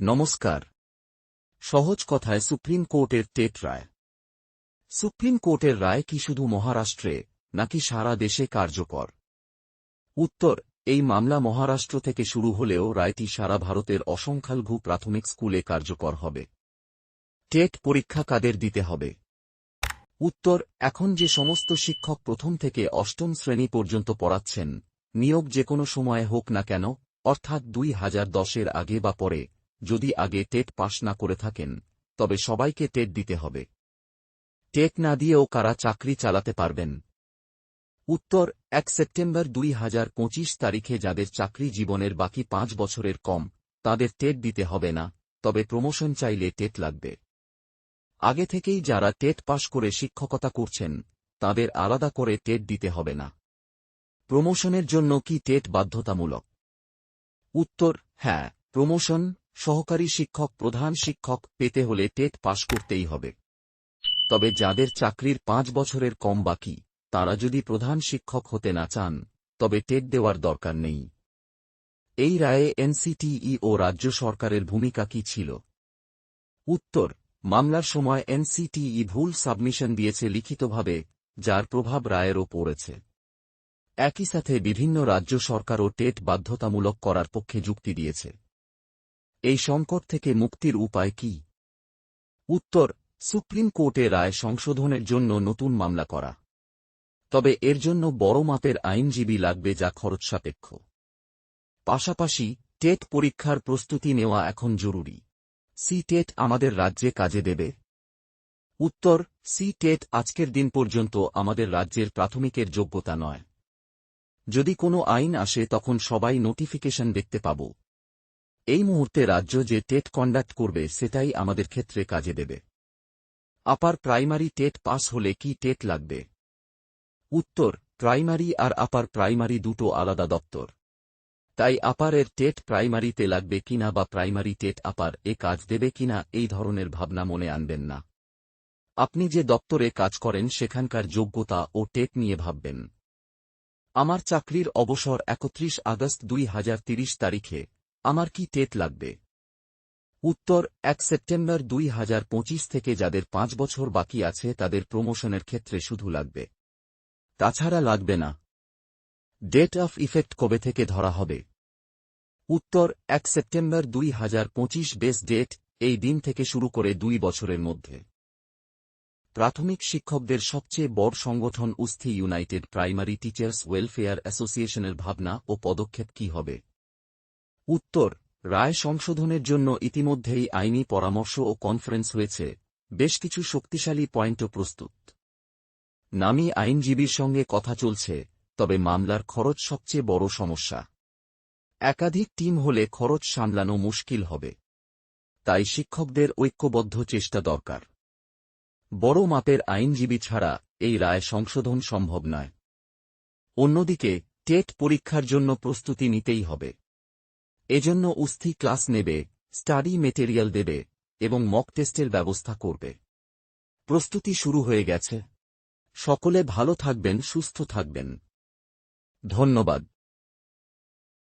নমস্কার। সহজ কথায় সুপ্রিম কোর্টের টেট রায়। সুপ্রিম কোর্টের রায় কি শুধু মহারাষ্ট্রে, নাকি সারা দেশে কার্যকর? উত্তর, এই মামলা মহারাষ্ট্র থেকে শুরু হলেও রায়টি সারা ভারতের অসংখ্যালঘু প্রাথমিক স্কুলে কার্যকর হবে। টেট পরীক্ষা কাদের দিতে হবে? উত্তর, এখন যে সমস্ত শিক্ষক প্রথম থেকে অষ্টম শ্রেণি পর্যন্ত পড়াচ্ছেন, নিয়োগ যে কোনো সময়ে হোক না কেন, অর্থাৎ দুই হাজার দশের আগে বা পরে যদি আগে টেট পাশ না করে থাকেন, তবে সবাইকে টেট দিতে হবে। টেট না দিয়েও কারা চাকরি চালাতে পারবেন? উত্তর, এক সেপ্টেম্বর দুই হাজার পঁচিশ তারিখে যাদের চাকরি জীবনের বাকি পাঁচ বছরের কম, তাদের টেট দিতে হবে না, তবে প্রমোশন চাইলে টেট লাগবে। আগে থেকেই যারা টেট পাশ করে শিক্ষকতা করছেন, তাদের আলাদা করে টেট দিতে হবে না। প্রমোশনের জন্য কি টেট বাধ্যতামূলক? উত্তর হ্যাঁ প্রমোশন সহকারী শিক্ষক, প্রধান শিক্ষক পেতে হলে টেট পাশ করতেই হবে। তবে যাদের চাকরির পাঁচ বছরের কম বাকি, তারা যদি প্রধান শিক্ষক হতে না চান, তবে টেট দেওয়ার দরকার নেই। এই রায়ে এনসিটিই ও রাজ্য সরকারের ভূমিকা কি ছিল? উত্তর, মামলার সময় এনসিটিই ভুল সাবমিশন দিয়েছে লিখিতভাবে, যার প্রভাব রায়েরও পড়েছে। একই সাথে বিভিন্ন রাজ্য সরকারও টেট বাধ্যতামূলক করার পক্ষে যুক্তি দিয়েছে। এই সংকট থেকে মুক্তির উপায় কি? উত্তর, সুপ্রিম কোর্টে রায় সংশোধনের জন্য নতুন মামলা করা। তবে এর জন্য বড় মাপের আইনজীবী লাগবে যা খরচসাপেক্ষ পাশাপাশি, টেট পরীক্ষার প্রস্তুতি নেওয়া এখন জরুরি। সি টেট আমাদের রাজ্যে কাজে দেবে। উত্তর সি টেট আজকের দিন পর্যন্ত আমাদের রাজ্যের প্রাথমিকের যোগ্যতা নয়। যদি কোনো আইন আসে তখন সবাই নোটিফিকেশন দেখতে পাব। এই মুহূর্তে রাজ্য যে টেট কন্ডাক্ট করবে সেটাই আমাদের ক্ষেত্রে কাজে দেবে। আপার প্রাইমারি টেট পাস হলে কি টেট লাগবে? উত্তর, প্রাইমারি আর আপার প্রাইমারি দুটো আলাদা দপ্তর। তাই আপারের টেট প্রাইমারিতে লাগবে কিনা বা প্রাইমারি টেট আপার এ কাজ দেবে কিনা এই ধরনের ভাবনা মনে আনবেন না। আপনি যে দপ্তরে কাজ করেন সেখানকার যোগ্যতা ও টেট নিয়ে ভাববেন। আমার চাকরির অবসর একত্রিশ আগস্ট দুই তারিখে। আমার কি টেট লাগবে? উত্তর, এক সেপ্টেম্বর দুই হাজার পঁচিশ থেকে যাদের পাঁচ বছর বাকি আছে তাদের প্রমোশনের ক্ষেত্রে শুধু লাগবে। তাছাড়া লাগবে না। ডেট অফ ইফেক্ট কবে থেকে ধরা হবে? উত্তর, এক সেপ্টেম্বর দুই হাজার পঁচিশ বেস ডেট এই দিন থেকে শুরু করে দুই বছরের মধ্যে। প্রাথমিক শিক্ষকদের সবচেয়ে বড় সংগঠন উস্থি ইউনাইটেড প্রাইমারি টিচার্স ওয়েলফেয়ার অ্যাসোসিয়েশনের ভাবনা ও পদক্ষেপ কি হবে? উত্তর, রায় সংশোধনের জন্য ইতিমধ্যেই আইনি পরামর্শ ও কনফারেন্স হয়েছে। বেশ কিছু শক্তিশালী পয়েন্টও প্রস্তুত। নামী আইনজীবীর সঙ্গে কথা চলছে, তবে মামলার খরচ সবচেয়ে বড় সমস্যা। একাধিক টিম হলে খরচ সামলানো মুশকিল হবে। তাই শিক্ষকদের ঐক্যবদ্ধ চেষ্টা দরকার। বড় মাপের আইনজীবী ছাড়া এই রায় সংশোধন সম্ভব নয়। অন্যদিকে, টেট পরীক্ষার জন্য প্রস্তুতি নিতেই হবে। এজন্য উস্থি ক্লাস নেবে, স্টাডি মেটেরিয়াল দেবে, এবং মক টেস্টের ব্যবস্থা করবে। প্রস্তুতি শুরু হয়ে গেছে। সকলে ভালো থাকবেন, সুস্থ থাকবেন। ধন্যবাদ।